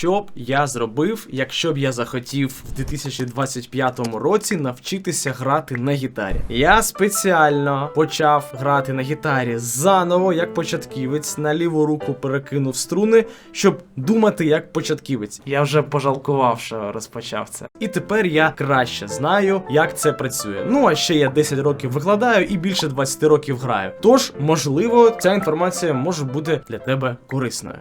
що б я зробив, якщо б я захотів в 2025 році навчитися грати на гітарі? Я спеціально почав грати на гітарі заново, як початківець, на ліву руку перекинув струни, щоб думати як початківець. Я вже пожалкував, що розпочав це. І тепер я краще знаю, як це працює. Ну а ще я 10 років викладаю і більше 20 років граю. Тож, можливо, ця інформація може бути для тебе корисною.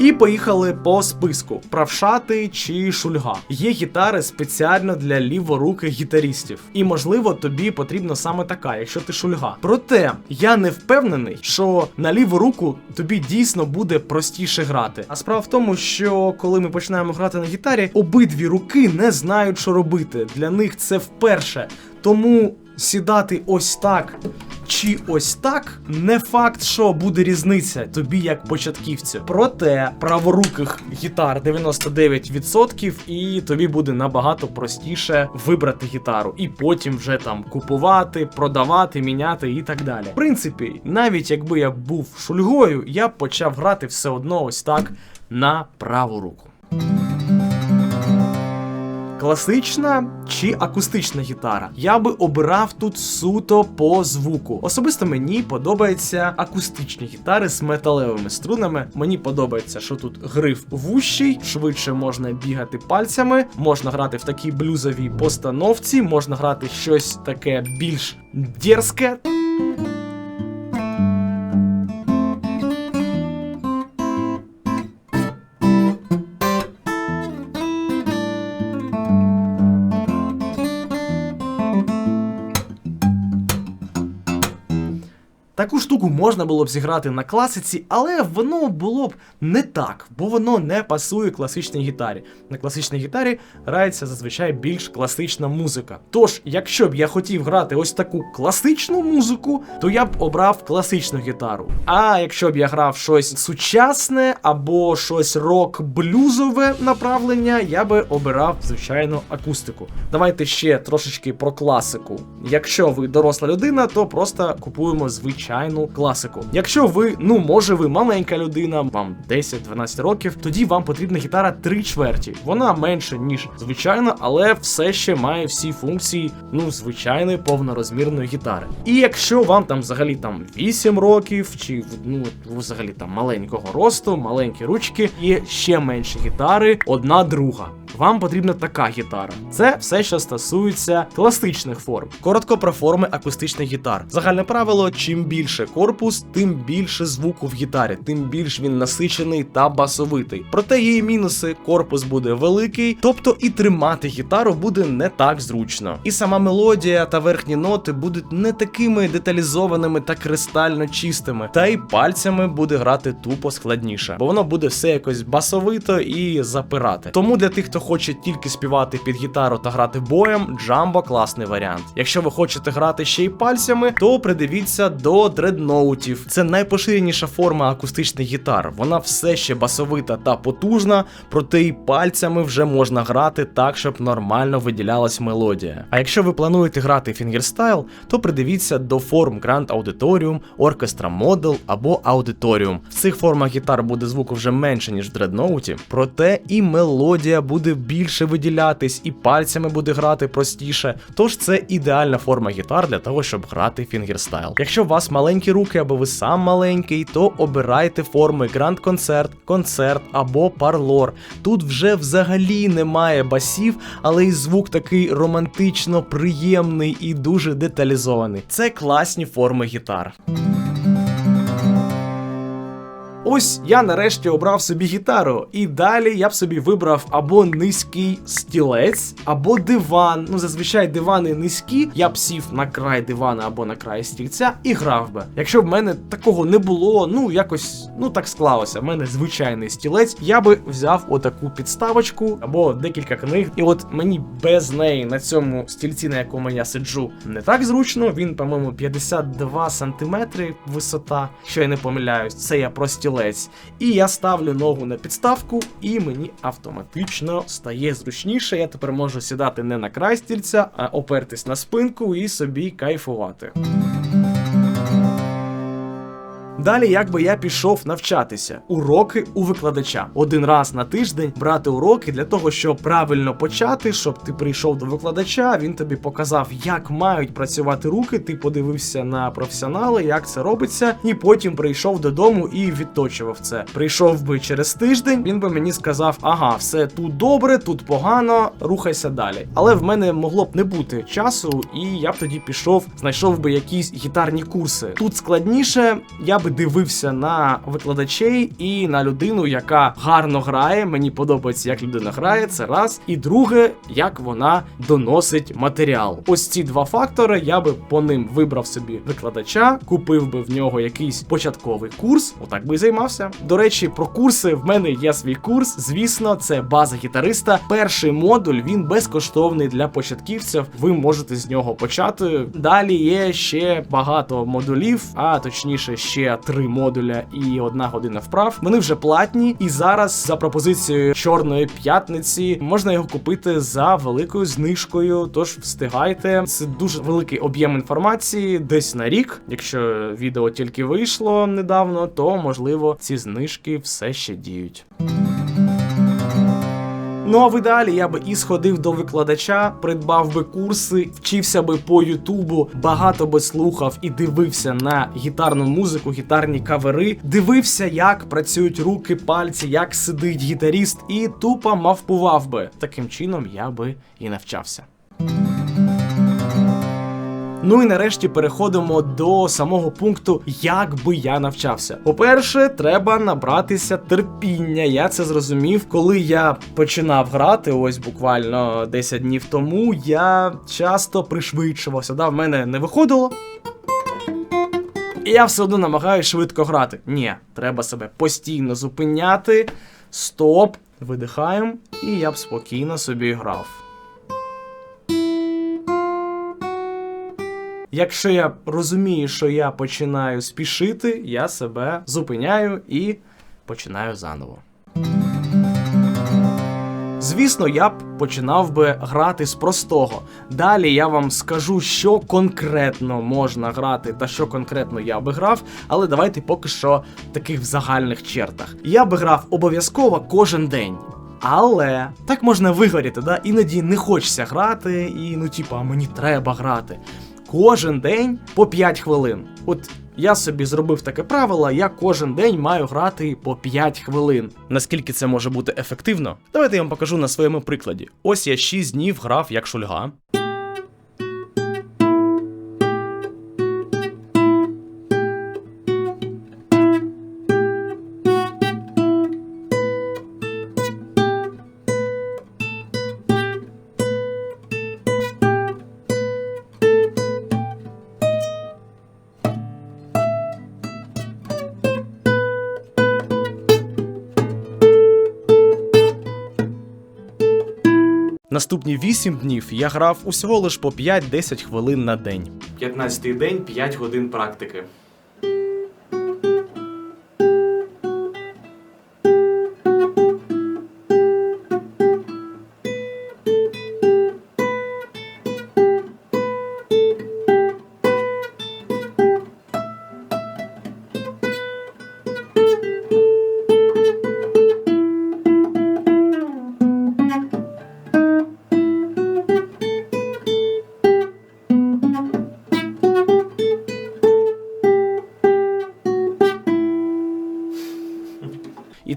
І поїхали по списку: правшати чи шульга. Є гітари спеціально для ліворуких гітарістів. І можливо тобі потрібна саме така, якщо ти шульга. Проте я не впевнений, що на ліву руку тобі дійсно буде простіше грати. А справа в тому, що коли ми починаємо грати на гітарі, обидві руки не знають, що робити. Для них це вперше. Тому сідати ось так чи ось так, не факт, що буде різниця тобі як початківцю. Проте праворуких гітар 99% і тобі буде набагато простіше вибрати гітару і потім вже там купувати, продавати, міняти і так далі. В принципі, навіть якби я був шульгою, я б почав грати все одно ось так на праву руку. Класична чи акустична гітара? Я би обирав тут суто по звуку. Особисто мені подобаються акустичні гітари з металевими струнами. Мені подобається, що тут гриф вущий, швидше можна бігати пальцями, можна грати в такій блюзовій постановці, можна грати щось таке більш дерзке. Таку штуку можна було б зіграти на класиці, але воно було б не так, бо воно не пасує класичній гітарі. На класичній гітарі грається зазвичай більш класична музика. Тож, якщо б я хотів грати ось таку класичну музику, то я б обрав класичну гітару. А якщо б я грав щось сучасне або щось рок-блюзове направлення, я би обирав, звичайно, акустику. Давайте ще трошечки про класику. Якщо ви доросла людина, то просто купуємо звичайну класику. Якщо ви, ну може, ви маленька людина, вам 10-12 років, тоді вам потрібна гітара 3 чверті. Вона менше, ніж звичайна, але все ще має всі функції, ну, звичайної повнорозмірної гітари. І якщо вам там взагалі там 8 років, чи ну взагалі там маленького росту, маленькі ручки, є ще менші гітари, одна друга. Вам потрібна така гітара. Це все, що стосується класичних форм. Коротко про форми акустичних гітар. Загальне правило: чим більше корпус, тим більше звуку в гітарі, тим більш він насичений та басовитий. Проте є і мінуси: корпус буде великий, тобто і тримати гітару буде не так зручно. І сама мелодія та верхні ноти будуть не такими деталізованими та кристально чистими, та й пальцями буде грати тупо складніше, бо воно буде все якось басовито і запирати. Тому для тих, хто хоче тільки співати під гітару та грати боєм, джамбо класний варіант. Якщо ви хочете грати ще й пальцями, то придивіться до дредноутів. Це найпоширеніша форма акустичних гітар. Вона все ще басовита та потужна, проте і пальцями вже можна грати так, щоб нормально виділялась мелодія. А якщо ви плануєте грати фінгерстайл, то придивіться до форм Grand Auditorium, Orchestra Model або Auditorium. В цих формах гітар буде звуку вже менше, ніж в дредноуті, проте і мелодія буде більше виділятись, і пальцями буде грати простіше. Тож це ідеальна форма гітар для того, щоб грати фінгерстайл. Якщо у вас маленькі руки або ви сам маленький, то обирайте форми Grand Concert, концерт або парлор. Тут вже взагалі немає басів, але і звук такий романтично приємний і дуже деталізований. Це класні форми гітар. Ось я нарешті обрав собі гітару, і далі я б собі вибрав або низький стілець, або диван. Ну, зазвичай дивани низькі, я б сів на край дивана або на край стільця і грав би. Якщо б мене такого не було, ну якось ну так склалося. В мене звичайний стілець, я би взяв отаку підставочку або декілька книг. І от мені без неї на цьому стільці, на якому я сиджу, не так зручно. Він, по-моєму, 52 сантиметри висота, що я не помиляюсь. Це я про стілець. І я ставлю ногу на підставку, і мені автоматично стає зручніше. Я тепер можу сідати не на край стільця, а опертись на спинку і собі кайфувати. Далі, якби я пішов навчатися, уроки у викладача один раз на тиждень брати уроки для того, щоб правильно почати, щоб ти прийшов до викладача, він тобі показав, як мають працювати руки. Ти подивився на професіонали, як це робиться, і потім прийшов додому і відточував це. Прийшов би через тиждень, він би мені сказав: ага, все тут добре, тут погано, рухайся далі. Але в мене могло б не бути часу, і я б тоді пішов, знайшов би якісь гітарні курси. Тут складніше, я би дивився на викладачей і на людину, яка гарно грає. Мені подобається, як людина грає, це раз. І друге, як вона доносить матеріал. Ось ці два фактори. Я би по ним вибрав собі викладача, купив би в нього якийсь початковий курс. Отак би і займався. До речі, про курси в мене є свій курс. Звісно, це база гітариста. Перший модуль він безкоштовний для початківців. Ви можете з нього почати. Далі є ще багато модулів, а точніше, ще три модуля і одна година вправ. Вони вже платні, і зараз за пропозицією чорної п'ятниці можна його купити за великою знижкою. Тож встигайте. Це дуже великий об'єм інформації, десь на рік. Якщо відео тільки вийшло недавно, то можливо ці знижки все ще діють. Ну а в ідеалі я би і сходив до викладача, придбав би курси, вчився би по Ютубу, багато би слухав і дивився на гітарну музику, гітарні кавери, дивився, як працюють руки, пальці, як сидить гітаріст, і тупо мавпував би. Таким чином я би і навчався. Ну і нарешті переходимо до самого пункту, як би я навчався. По-перше, треба набратися терпіння. Я це зрозумів, коли я починав грати, ось буквально 10 днів тому. Я часто пришвидшувався. Да, в мене не виходило. І я все одно намагаюся швидко грати. Ні, треба себе постійно зупиняти. Стоп, видихаємо, і я б спокійно собі грав. Якщо я розумію, що я починаю спішити, я себе зупиняю і починаю заново. Звісно, я б починав би грати з простого. Далі я вам скажу, що конкретно можна грати та що конкретно я би грав, але давайте поки що таких в загальних чертах. Я би грав обов'язково кожен день. Але так можна вигоріти, да? іноді не хочеться грати, і ну, типа, мені треба грати. Кожен день по 5 хвилин. От я собі зробив таке правило, я кожен день маю грати по 5 хвилин. Наскільки це може бути ефективно? Давайте я вам покажу на своєму прикладі. Ось я 6 днів грав як шульга. Наступні 8 днів я грав усього лиш по 5-10 хвилин на день. 15-й день 5 годин практики.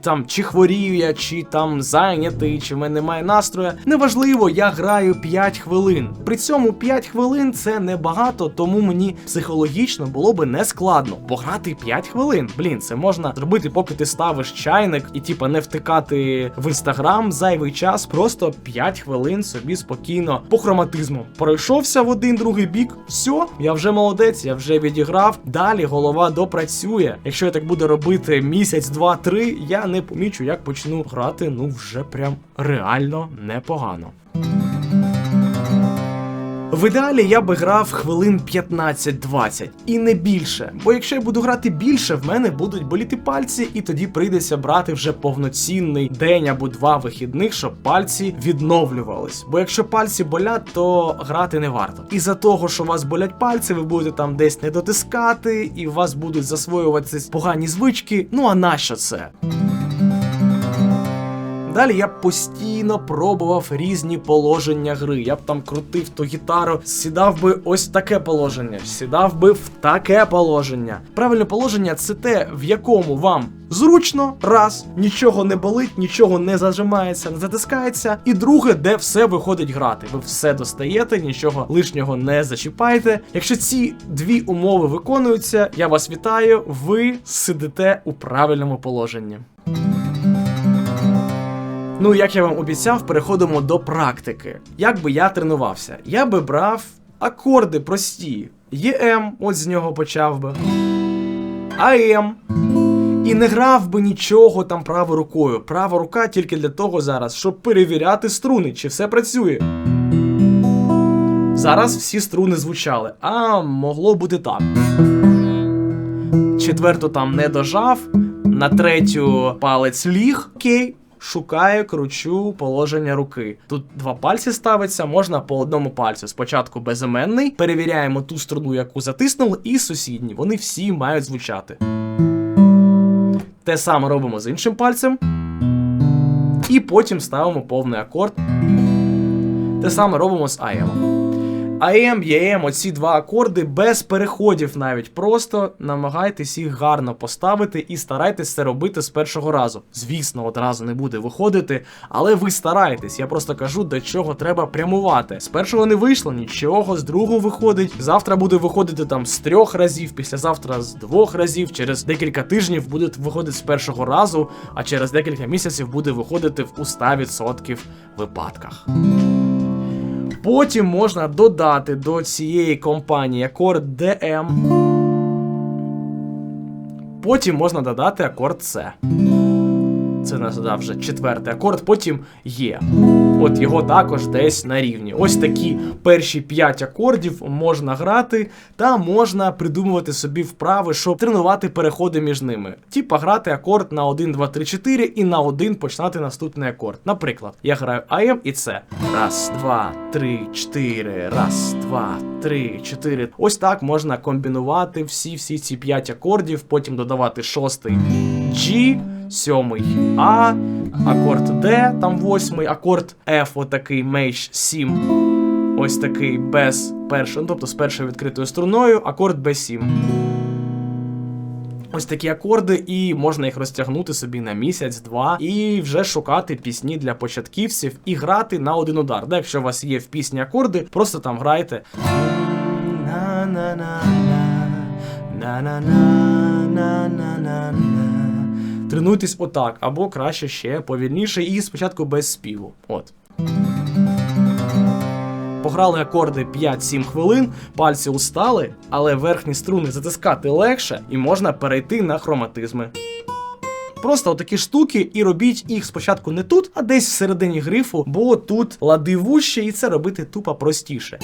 Там чи хворію я, чи там зайнятий, чи в мене немає настрою. Неважливо, я граю 5 хвилин. При цьому 5 хвилин це небагато, тому мені психологічно було би не складно пограти 5 хвилин. Блін, це можна зробити, поки ти ставиш чайник і типа не втикати в інстаграм зайвий час. Просто 5 хвилин собі спокійно по хроматизму. Пройшовся в один другий бік. все, я вже молодець, я вже відіграв. Далі голова допрацює. Якщо я так буду робити місяць, два, три, я не помічу, як почну грати. Ну вже прям реально непогано. В ідеалі я би грав хвилин 15-20 і не більше. Бо якщо я буду грати більше, в мене будуть боліти пальці, і тоді прийдеться брати вже повноцінний день або два вихідних, щоб пальці відновлювались. Бо якщо пальці болять, то грати не варто. І за того, що у вас болять пальці, ви будете там десь не дотискати, і у вас будуть засвоюватися погані звички. Ну а нащо це? Далі я постійно пробував різні положення гри. Я б там крутив ту гітару, сідав би ось таке положення, сідав би в таке положення. Правильне положення це те, в якому вам зручно, раз, нічого не болить, нічого не зажимається, не затискається. І друге, де все виходить грати. Ви все достаєте, нічого лишнього не зачіпаєте. Якщо ці дві умови виконуються, я вас вітаю, ви сидите у правильному положенні. Ну, як я вам обіцяв, переходимо до практики. Як би я тренувався? Я би брав акорди прості. ЄМ, от з нього почав би. АМ. І не грав би нічого там правою рукою. Права рука тільки для того зараз, щоб перевіряти струни, чи все працює. Зараз всі струни звучали, а могло бути так. Четверту там не дожав, на третю палець ліг, окей. Шукаю, кручу положення руки. Тут два пальці ставиться, можна по одному пальцю. Спочатку безіменний, перевіряємо ту струну, яку затиснули, і сусідні. Вони всі мають звучати. Те саме робимо з іншим пальцем. І потім ставимо повний акорд. Те саме робимо з АЕМом. АМ, ЄМ, оці два акорди без переходів навіть. Просто намагайтесь їх гарно поставити і старайтесь це робити з першого разу. Звісно, одразу не буде виходити, але ви стараєтесь. Я просто кажу, до чого треба прямувати. З першого не вийшло, нічого, з другого виходить. Завтра буде виходити там з трьох разів, післязавтра з двох разів, через декілька тижнів буде виходити з першого разу, а через декілька місяців буде виходити в у 100% випадках. Потім можна додати до цієї компанії акорд DM. Потім можна додати акорд С. Це додав вже четвертий акорд, потім Є. От його також десь на рівні. Ось такі перші 5 акордів можна грати, та можна придумувати собі вправи, щоб тренувати переходи між ними. Типа грати акорд на 1, 2, 3, 4 і на один починати наступний акорд. Наприклад, я граю АМ і це. Раз, два, три, чотири. Раз, два, три, чотири. Ось так можна комбінувати всі всі ці 5 акордів, потім додавати шостий G сьомий А, акорд Д, там восьмий, акорд F, отакий мейдж 7. Ось такий без першого, ну, тобто з першою відкритою струною, акорд Б7. Ось такі акорди, і можна їх розтягнути собі на місяць-два, і вже шукати пісні для початківців і грати на один удар. Да, якщо у вас є в пісні акорди, просто там грайте. На-на-на-на-на-на-на-на-на. Тренуйтесь отак, або краще ще повільніше і спочатку без співу. От. Пограли акорди 5-7 хвилин, пальці устали, але верхні струни затискати легше і можна перейти на хроматизми. Просто отакі штуки, і робіть їх спочатку не тут, а десь всередині грифу, бо тут лади вужче, і це робити тупо простіше.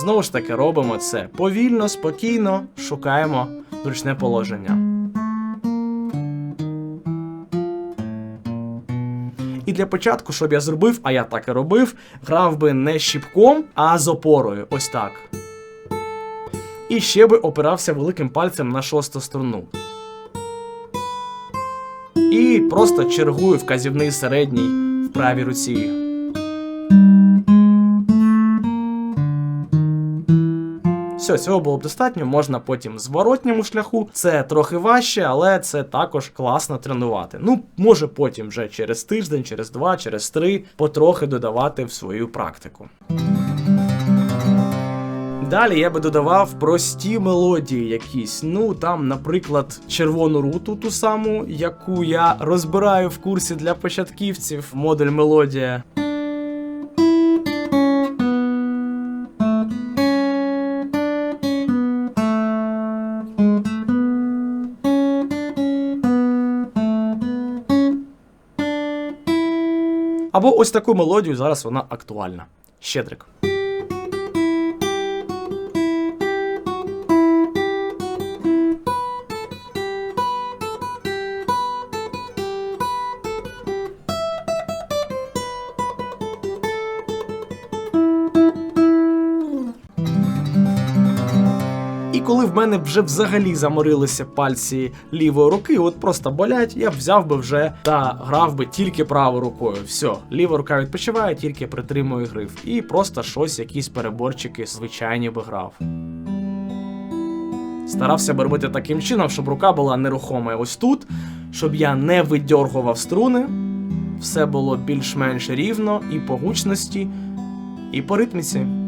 Знову ж таки, робимо це повільно, спокійно, шукаємо зручне положення. І для початку, щоб я зробив, а я так і робив, грав би не щіпком, а з опорою. Ось так. І ще би опирався великим пальцем на шосту струну. І просто чергую вказівний середній в правій руці. Все, цього було б достатньо, можна потім зворотньому шляху. Це трохи важче, але це також класно тренувати. Ну, може потім вже через тиждень, через два, через три потрохи додавати в свою практику. Далі я би додавав прості мелодії якісь. Ну там, наприклад, червону руту, ту саму, яку я розбираю в курсі для початківців, модуль мелодія. Ось таку мелодію зараз вона актуальна. Щедрик. Мене вже взагалі заморилися пальці лівої руки, от просто болять, я б взяв би вже та грав би тільки правою рукою. Все, ліва рука відпочиває, тільки притримую гриф. І просто щось, якісь переборчики звичайні би грав. Старався би робити таким чином, щоб рука була нерухома ось тут, щоб я не видьоргував струни, все було більш-менш рівно і по гучності, і по ритміці.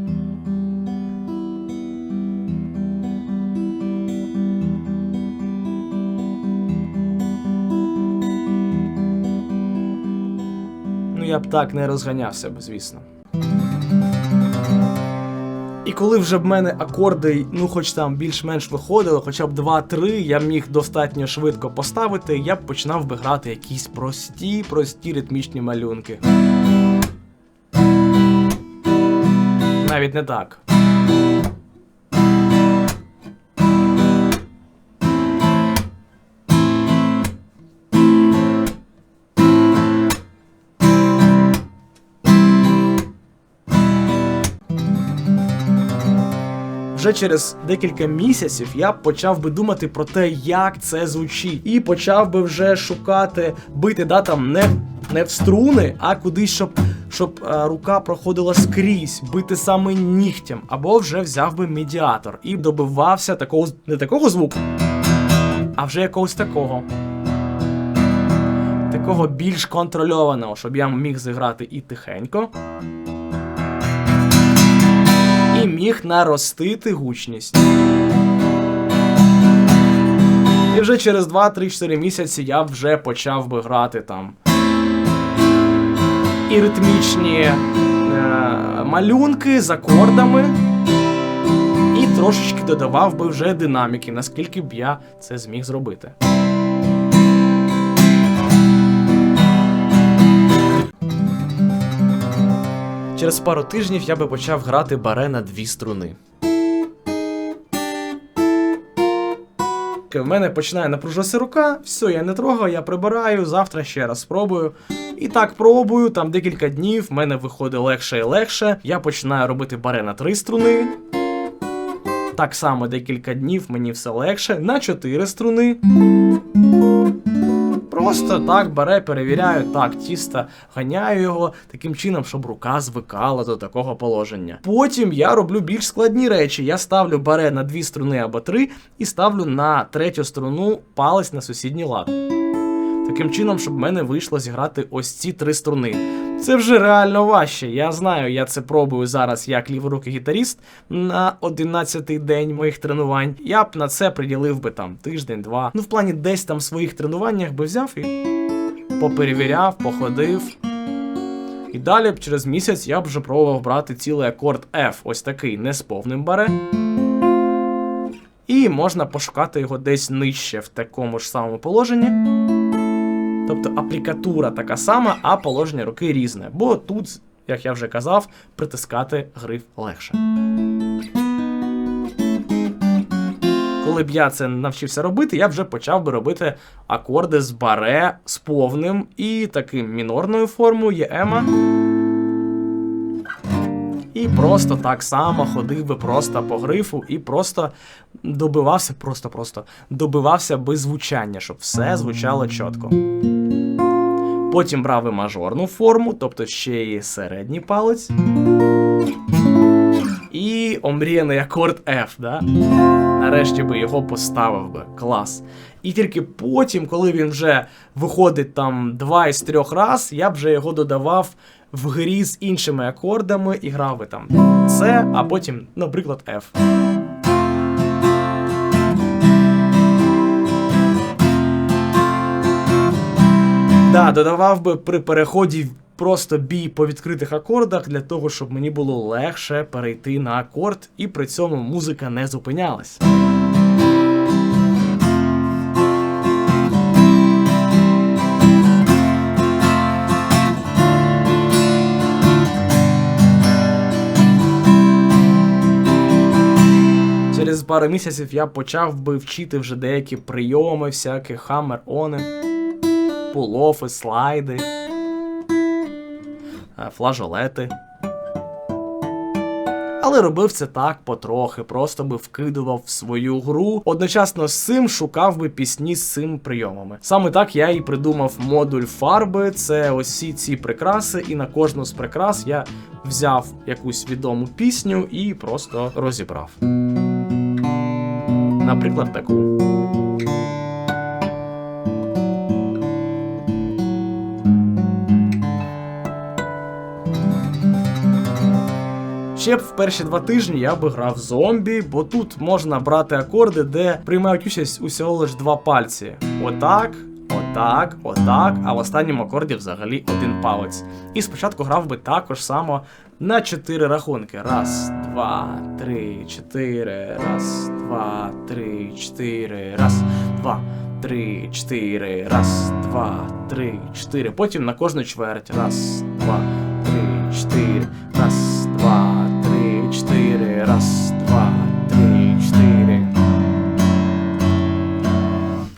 Я б так не розганявся б, звісно. І коли вже в мене акорди, ну хоч там більш-менш виходили, хоча б 2-3, я міг достатньо швидко поставити, я б починав би грати якісь прості, прості ритмічні малюнки. Навіть не так. Вже через декілька місяців я почав би думати про те, як це звучить, і почав би вже шукати бити да там не, не в струни, а кудись, щоб, щоб е, рука проходила скрізь, бити саме нігтям, або вже взяв би медіатор і добивався такого не такого звуку, а вже якогось такого. Такого більш контрольованого, щоб я міг зіграти і тихенько і міг наростити гучність. І вже через 2-3-4 місяці я вже почав би грати там. І ритмічні е, малюнки з акордами. І трошечки додавав би вже динаміки, наскільки б я це зміг зробити. Через пару тижнів я би почав грати баре на дві струни. В мене починає напружуватися рука, все, я не трогаю, я прибираю, завтра ще раз спробую. І так пробую, там декілька днів, в мене виходить легше і легше. Я починаю робити баре на три струни. Так само декілька днів мені все легше, на чотири струни. Просто так бере, перевіряю, так, тісто, ганяю його таким чином, щоб рука звикала до такого положення. Потім я роблю більш складні речі. Я ставлю баре на дві струни або три і ставлю на третю струну палець на сусідній лад. Таким чином, щоб в мене вийшло зіграти ось ці три струни. Це вже реально важче. Я знаю, я це пробую зараз як ліворукий гітаріст на 11-й день моїх тренувань. Я б на це приділив би там тиждень-два. Ну, в плані десь там в своїх тренуваннях би взяв і поперевіряв, походив. І далі б через місяць я б вже пробував брати цілий акорд F, ось такий, не з повним баре. І можна пошукати його десь нижче в такому ж самому положенні. Тобто аплікатура така сама, а положення руки різне. Бо тут, як я вже казав, притискати гриф легше. Коли б я це навчився робити, я вже почав би робити акорди з баре з повним і таким мінорною формою є ема. І просто так само ходив би просто по грифу і просто добивався, просто-просто добивався би звучання, щоб все звучало чітко. Потім брав і мажорну форму, тобто ще і середній палець. І омріяний акорд F, да? Нарешті би його поставив би. Клас. І тільки потім, коли він вже виходить там два із трьох раз, я б вже його додавав в грі з іншими акордами і грав би там С, а потім, наприклад, F. Да, додавав би при переході просто бій по відкритих акордах для того, щоб мені було легше перейти на акорд, і при цьому музика не зупинялась. Пару місяців я почав би вчити вже деякі прийоми, всякі хаммер-они, пулофи, слайди, е, флажолети. Але робив це так потрохи, просто би вкидував в свою гру. Одночасно з цим шукав би пісні з цим прийомами. Саме так я і придумав модуль фарби. Це усі ці прикраси, і на кожну з прикрас я взяв якусь відому пісню і просто розібрав. Наприклад, таку. Ще б в перші два тижні я би грав зомбі, бо тут можна брати акорди, де приймають участь усього лиш два пальці. Отак, отак, отак, а в останньому акорді взагалі один палець. І спочатку грав би також само на чотири рахунки. Раз, два, три, чотири, раз, два, три, чотири, раз, два. Три, чотири, раз, два, три, чотири. Потім на кожну чверть. Раз, два, три, чотири, раз, два, три, чотири, раз,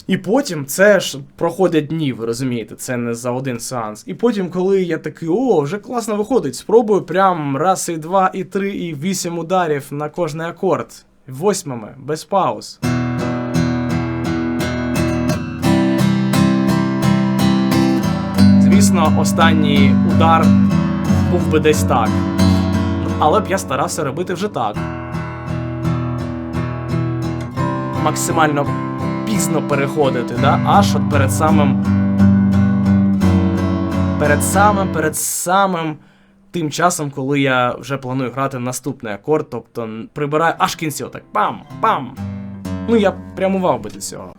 І потім це ж проходять дні, ви розумієте, це не за один сеанс. І потім, коли я такий, о, вже класно виходить, спробую прям раз, і два, і три, і вісім ударів на кожний акорд. Восьмими, без пауз. Звісно, останній удар був би десь так. Але б я старався робити вже так. Максимально пізно переходити, да? аж от перед самим. Перед самим, перед самим тим часом, коли я вже планую грати наступний акорд, тобто прибираю аж кінці, отак пам, пам. Ну, я прямував би до цього.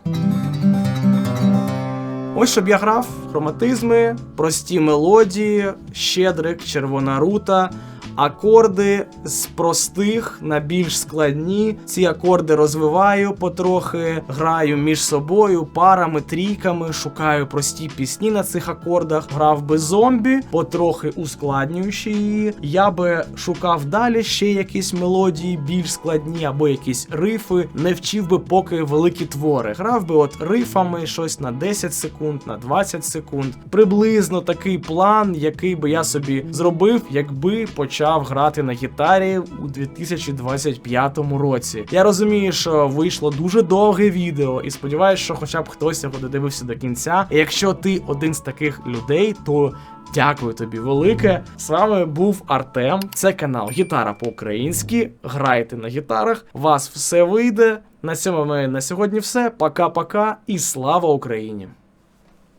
Ось щоб я грав хроматизми, прості мелодії, щедрик, червона рута, акорди з простих на більш складні. Ці акорди розвиваю потрохи, граю між собою, парами, трійками, шукаю прості пісні на цих акордах. Грав би зомбі, потрохи ускладнюючи її. Я би шукав далі ще якісь мелодії більш складні або якісь рифи. Не вчив би поки великі твори. Грав би от рифами щось на 10 секунд, на 20 секунд. Приблизно такий план, який би я собі зробив, якби почав грати на гітарі у 2025 році. Я розумію, що вийшло дуже довге відео, і сподіваюся, що хоча б хтось його додивився до кінця. І якщо ти один з таких людей, то Дякую тобі велике. З вами був Артем. Це канал Гітара по-українськи. Грайте на гітарах, вас все вийде. На цьому ми на сьогодні все. Пока-пока і слава Україні!